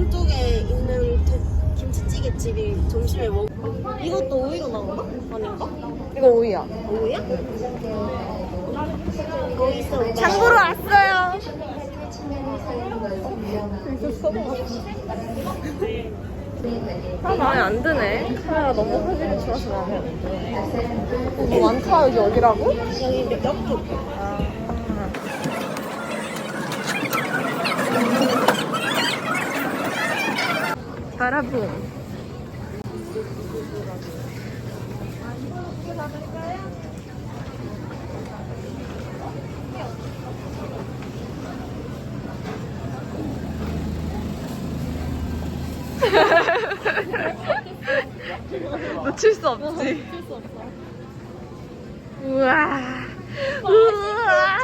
오른쪽에 있는 대- 김치찌개 집이 점심에 먹. 이것도 오이로 나온 거? 아닌가? 이거 오이야. 오이야? 거기 있어. 장보러 왔어요. 아, 마음에 안 드네. 카메라 너무 화질이 좋아서 마음에 안 드네. 뭐 많다, 여기 어디라고? 여기 옆쪽. 바라봄. 놓칠 수 없지. 우와. 우와.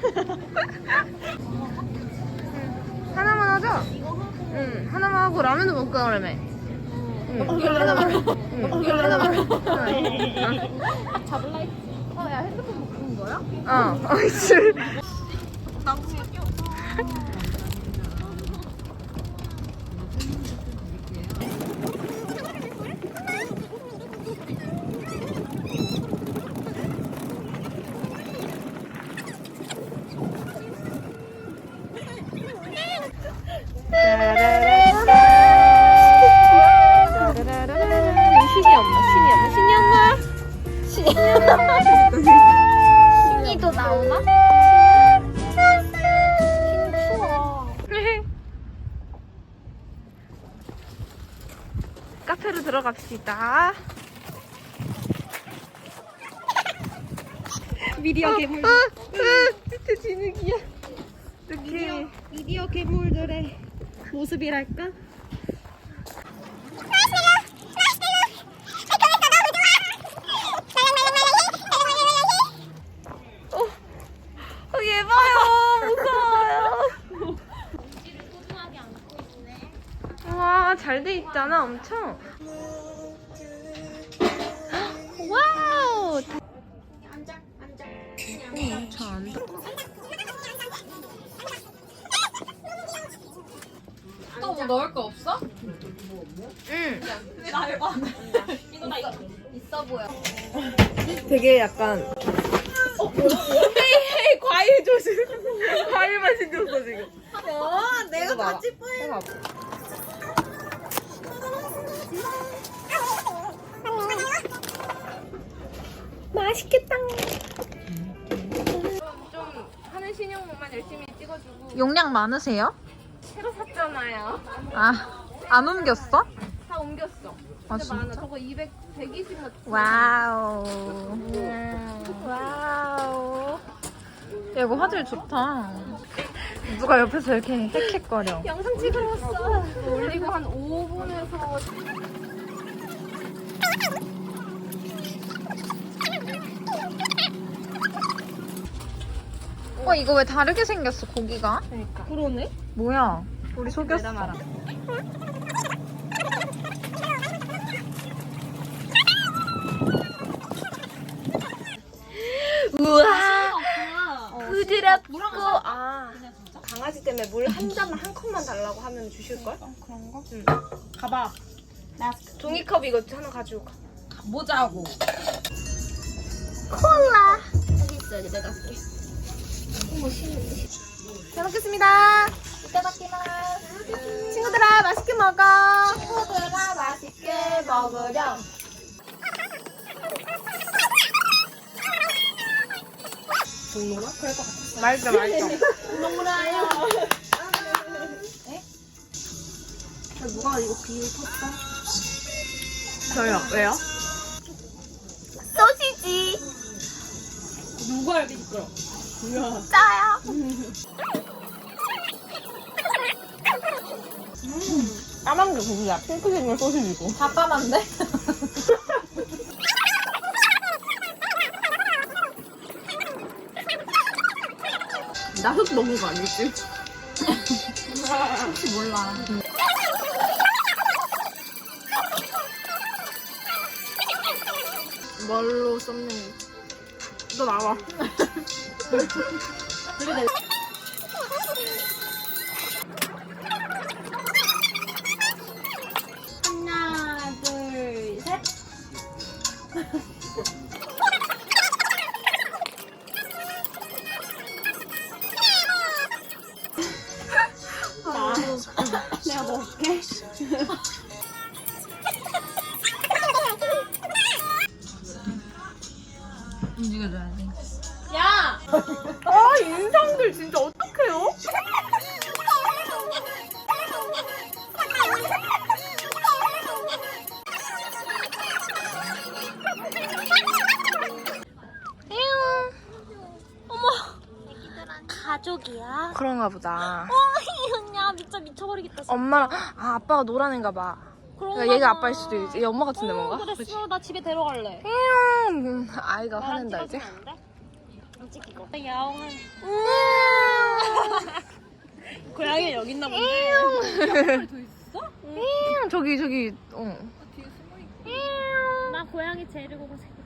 하나만 하자. 응, 하나만 하고 라면도 먹고 그러며. 응, 하나만. 응, 하나만. 잡을라 했지. 어, 야, 핸드폰 먹는 거야? 어, 어이씨. 들어갑시다. 미디어 괴물. 어, 어, 진짜 진흙이야. 느낌. 미디어 괴물들의 모습이랄까? 어, 예뻐요. 무서워요. 와, 잘돼 있잖아, 엄청. 와우. 앉아, 앉아. 어, 잘안 또뭐 넣을 거 없어? 응. 있어 보여. 되게 약간. 헤이, 헤이, 과일 조심. 과일만 신겼어, 지금. 어, 내가 봐봐. 같이 뿌리. 해 맛있겠다. 좀 하는 신용만 열심히 찍어주고. 용량 많으세요? 새로 샀잖아요. 아, 안 옮겼어? 다 옮겼어. 아, 진짜 많아. 저거 200, 120 맞. 와우. 와우. 야, 이거 화질 좋다. 누가 옆에서 이렇게 헥헥거려. 영상 찍으러 왔어. 올리고 한 5분에서 어, 이거 왜 다르게 생겼어, 고기가? 그러니까. 그러네. 뭐야? 우리 속였어. 우와. 부드럽고 아 강아지 때문에 물 한 잔만 한 컵만 달라고 하면 주실 걸? 그런 거? 응. 가봐. 종이컵 이거 하나 가지고 가. 모자고. 콜라. 여기 있어야지 내가 할게. 잘 먹겠습니다. 이따 먹기만. 친구들아 맛있게 먹어. 친구들아 맛있게 먹으렴. 동물아? 그럴 것 같았어. 맛있어, 맛있어. 동물아요. 에? 누가 이거 비닐 텄어? 저요, 왜요? 소시지. 누가 알기 시끄러. 짜요. 까만 게 고기야. 핑크색은 소시지고. 다 까만데? 나흙 먹은 거 아니지? 혹시 몰라. 뭘로 썸네일. 너 나와. 하나, 둘, 셋. 자, 내가 먹을게. 움직여줘야지. 야! 아 인상들 진짜 어떡해요? 가족이야? 그런가 보다. 야 진짜 미쳐버리겠다. 진짜. 엄마랑 아 아빠가 노란애인가 봐. 그러니까 얘가 봐. 아빠일 수도 있지. 얘 엄마 같은데 뭔가? 어, 그랬어. 나 집에 데려갈래. 음, 아이가 화낸다 이제. 안 찍히고. 야옹은 고양이 여기 있나 본데. 음, 저기 저기 어. 나 고양이 데리고 가고 싶다.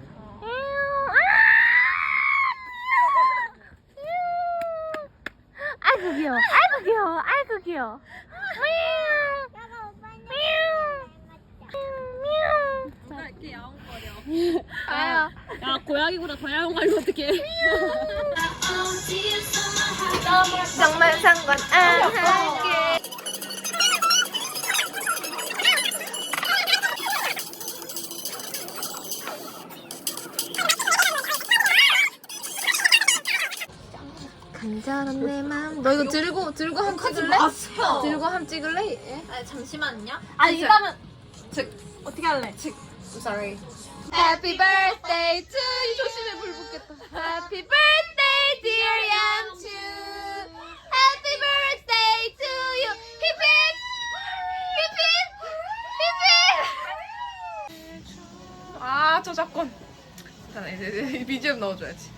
아이고 귀여워. 아이고 귀여워. 아이고 귀여워. 아야. 야 고양이보다 더 야옹하면 어떡해. 정말 상관 안 할게. 간절한 내 마음. 너 이거 들고 들고 한 찍을래? 들고 한 찍을래? 아 잠시만요. 아 이거는 어떻게 할래? Sorry. Happy birthday to you. 조심해 불 붙겠다. Happy birthday dear 양추. Happy birthday to you. 힙힙 힙힙 힙힙. 아 저작권. 이제, 이제 BGM 넣어줘야지.